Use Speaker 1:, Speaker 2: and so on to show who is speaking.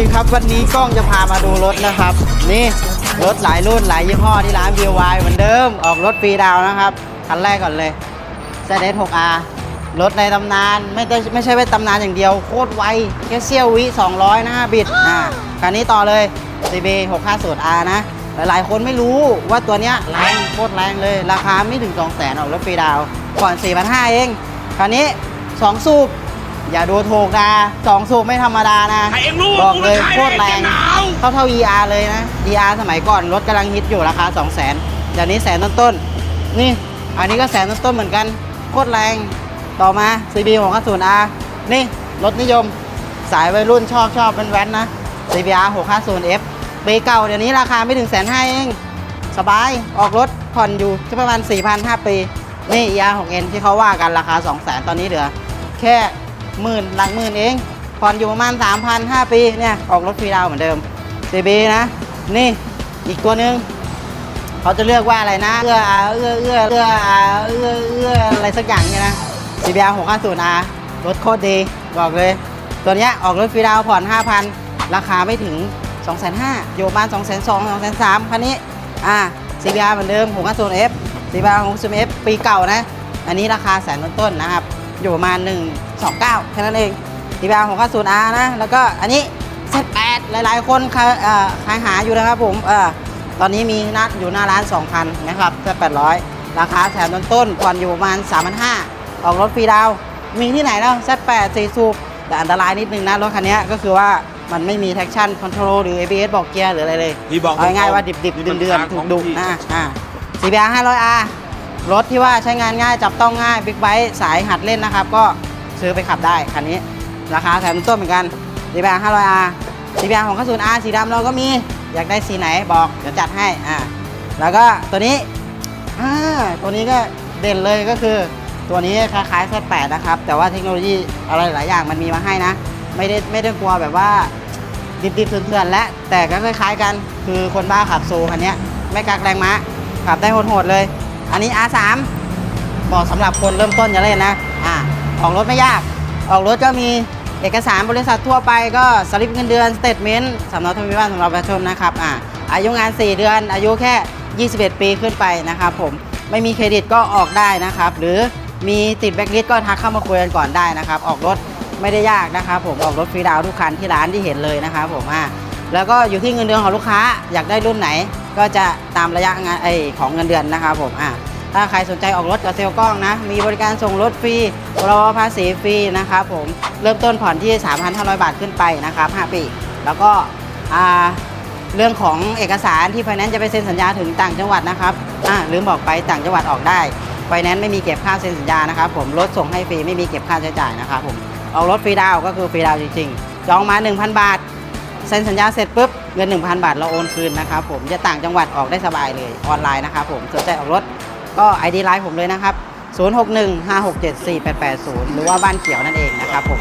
Speaker 1: ีครับวันนี้กล้องจะพามาดูรถนะครับ นี่รถหลายรุ่นหลายยี่ห้อที่ร้าน BY เหมือนเดิมออกรถฟรีดาวนะครับคันแรกก่อนเลย z s 6 r รถในตำนานไม่ได้ไม่ใช่เป็นตำนานอย่างเดียว โคตรไวแค่เซี่ยววิ 200 นะฮะบิดอ่าคันนี้ต่อเลย CB 650R นะ หลายๆ คนไม่รู้ว่าตัวเนี้ยแรงโคตรแรงเลย ราคาไม่ถึง 2 0 0 0 0 0ออกรถฟรีดาวก่อน 4,500 เองคันนี้ 2 สูบ อย่าดูถูกนะสองสูบไม่ธรรมดานะ
Speaker 2: ใครเองรู้
Speaker 1: บอกเลย
Speaker 2: กูไม่ใช่
Speaker 1: โคตรแรง
Speaker 2: แรงจะหนาว
Speaker 1: เท่าเท่า ER เลยนะ ER สมัยก่อนรถกำลังฮิตอยู่ราคา 2 0 0 0 0 0เดี๋ยวนี้แสนต้นๆ นี่ อันนี้ก็แสนต้นๆ เหมือนกัน โคตรแรง ต่อมา CB 6 5 0 R นี่ รถนิยม สายวัยรุ่นชอบชอบเป็นแว้นนะ CBR 650 F ปีเก่าเดี๋ยวนี้ราคาไม่ถึงแสนห้าเอง สบาย ออกรถผ่อนอยู่ที่ประมาณ4,000 5ปี นี่ ER 6N ที่เขาว่ากันราคา 200,000 ตอนนี้เหลือ แค่ หมื่นหลักหมื่นเองผ่อนอยู่ประมาณ 3,000 5 ปีเนี่ยออกรถฟรีดาวเหมือนเดิม CB นะ นี่อีกตัวหนึ่งเขาจะเลือกว่าอะไรนะ เอื้ออาเอื้อเอื้อเอื้ออาเอื้อเอื้ออะไรสักอย่างเนี่ยนะ CBR 650R รถโคตรดี บอกเลย ตัวเนี้ยออกรถฟรีดาวผ่อน 5,000 ราคาไม่ถึง 2,500อยู่ประมาณ 2,200 2,300คันนี้อ่า CBR เหมือนเดิม 650F CBR 650F ปีเก่านะ อันนี้ราคาแสนต้นๆนะครับ อยู่ประมาณ129แค่นั้นเอง CBR 650R นะ แล้วก็อันนี้ Z8 หลายๆ คนใครเอ่อใครหาอยู่นะครับผมเออตอนนี้มีนัดอยู่หน้าร้าน 2,000 นะครับแค่800 ราคาแถมต้นๆผ่อนอยู่ประมาณ 3,500ออกรถฟรีดาวน์มีที่ไหนแล้ว Z8 4สูบแต่อันตรายนิดนึงนะ รถคันนี้ก็คือว่ามันไม่มี traction control หรือ ABS บอกเกียร์หรืออะไรเลย
Speaker 2: พี่บอก
Speaker 1: เอาง่ายๆว่าดิบๆเดือนๆถูกดุนะอ่า CBR 500R รถที่ว่าใช้งานง่ายจับต้องง่ายบิ๊กไบค์สายหัดเล่นนะครับ ก็ซื้อไปขับได้คันนี้ ราคาแถมต้นเหมือนกัน CBR 500R CBR ของข้าศูนย์ R สีดำเราก็มีอยากได้สีไหนบอกเดี๋ยวจัดให้อ่าแล้วก็ตัวนี้อ่าตัวนี้ก็เด่นเลยก็คือ ตัวนี้คล้ายๆ Z8 นะครับ แต่ว่าเทคโนโลยีอะไรหลายอย่างมันมีมาให้นะ ไม่ได้ไม่ได้กลัวแบบว่าดิบๆเถื่อนๆและแต่ก็คล้ายๆกัน คือคนบ้าขับโซคันนี้ไม่กักแรงม้าขับได้โหดๆเลย อันนี้ R3 เหมาะสำหรับคนเริ่มต้นจะเล่นนะอ่าออกรถไม่ยาก ออกรถก็มีเอกสารบริษัททั่วไปก็สลิปเงินเดือนสเตทเมนต์สำเนาทะเบียนบ้านสำหรับประชาชนนะครับอ่าอายุงาน 4 เดือน อายุแค่ 21 ปีขึ้นไปนะครับผมไม่มีเครดิตก็ออกได้นะครับ หรือมีติดแบ็กลิสก็ทักเข้ามาคุยกันก่อนได้นะครับ ออกรถไม่ได้ยากนะครับ ผมออกรถฟรีดาวน์ทุกคันที่ร้านที่เห็นเลยนะครับผมอ่าแล้วก็อยู่ที่เงินเดือนของลูกค้าอยากได้รุ่นไหน ก็จะตามระยะงานไอของเงินเดือนนะครับผมอ่าถ้าใครสนใจออกรถกับเซลกล้องนะ มีบริการส่งรถฟรีรอภาษีฟรีนะครับผม เริ่มต้นผ่อนที่ 3,500 บาทขึ้นไปนะครับ 5 ปี แล้วก็อ่าเรื่องของเอกสารที่ไฟแนนซ์จะไปเซ็นสัญญาถึงต่างจังหวัดนะครับอ่าลืมบอกไปต่างจังหวัดออกได้ไฟแนนซ์ไม่มีเก็บค่าเซ็นสัญญานะครับผม รถส่งให้ฟรีไม่มีเก็บค่าใช้จ่ายนะครับผมออกรถฟรีดาวก็คือฟรีดาวจริงๆ จองมา 1,000 บาท เซ็นสัญญาเสร็จปุ๊บเงิน 1,000 บาทเราโอนคืนนะครับผมจะต่างจังหวัดออกได้สบายเลยออนไลน์นะครับผมสนใจออกรถก็ ID ไลน์ผมเลยนะครับ 0615674880 หรือว่าบ้านเขียวนั่นเองนะครับผม